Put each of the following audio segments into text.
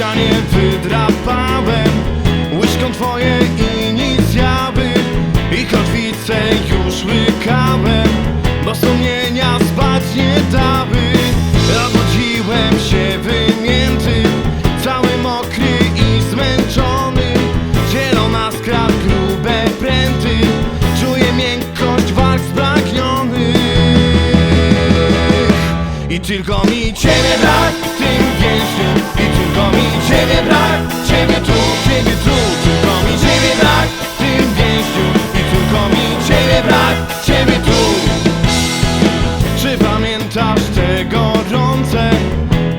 ścianie wydrapałem. Łyżką twoje inicjały I kotwice już łykałem Bo sumienia spać nie dały. Obudziłem się wymięty Cały mokry i zmęczony. Zielona skra grube pręty Czuję miękkość walk spragnionych. I tylko mi ciebie brak zawsze gorące.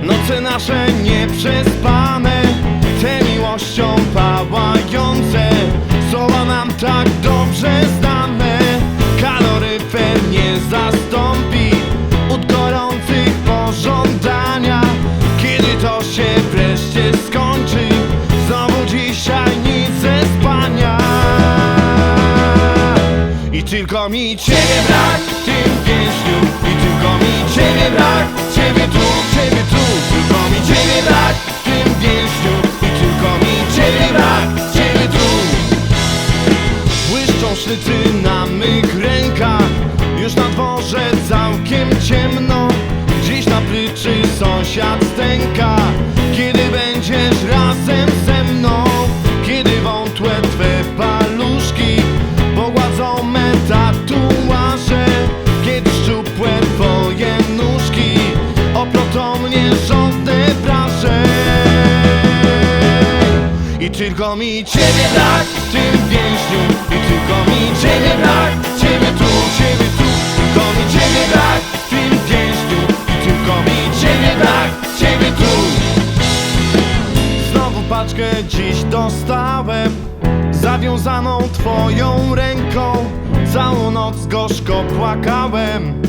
Noce nasze nieprzespane Te miłością pałające. Słowa nam tak dobrze znane Kaloryfer nie zastąpi Od gorących pożądania. Kiedy to się wreszcie skończy Znowu dzisiaj nic ze spania. I tylko mi Ciebie brak w tym więźniu przyczyna i tylko mi ciebie brak w tym więźniu. I tylko mi ciebie brak Ciebie tu, ciebie tu. Tylko mi ciebie brak w tym więźniu. I tylko mi ciebie brak Ciebie tu. Znowu paczkę dziś dostałem Zawiązaną twoją ręką. Całą noc gorzko płakałem.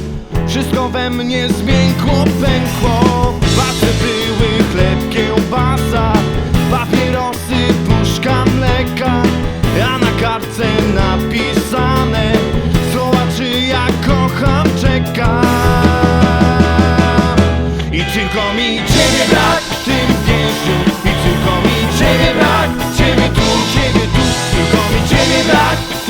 Wszystko we mnie zmiękło, pękło. Wasze były chleb, kiełbasa Ciebie brak w tym zdjęciu i tylko mi Ciebie brak. Ciebie tu, Ciebie tu, tylko mi Ciebie brak.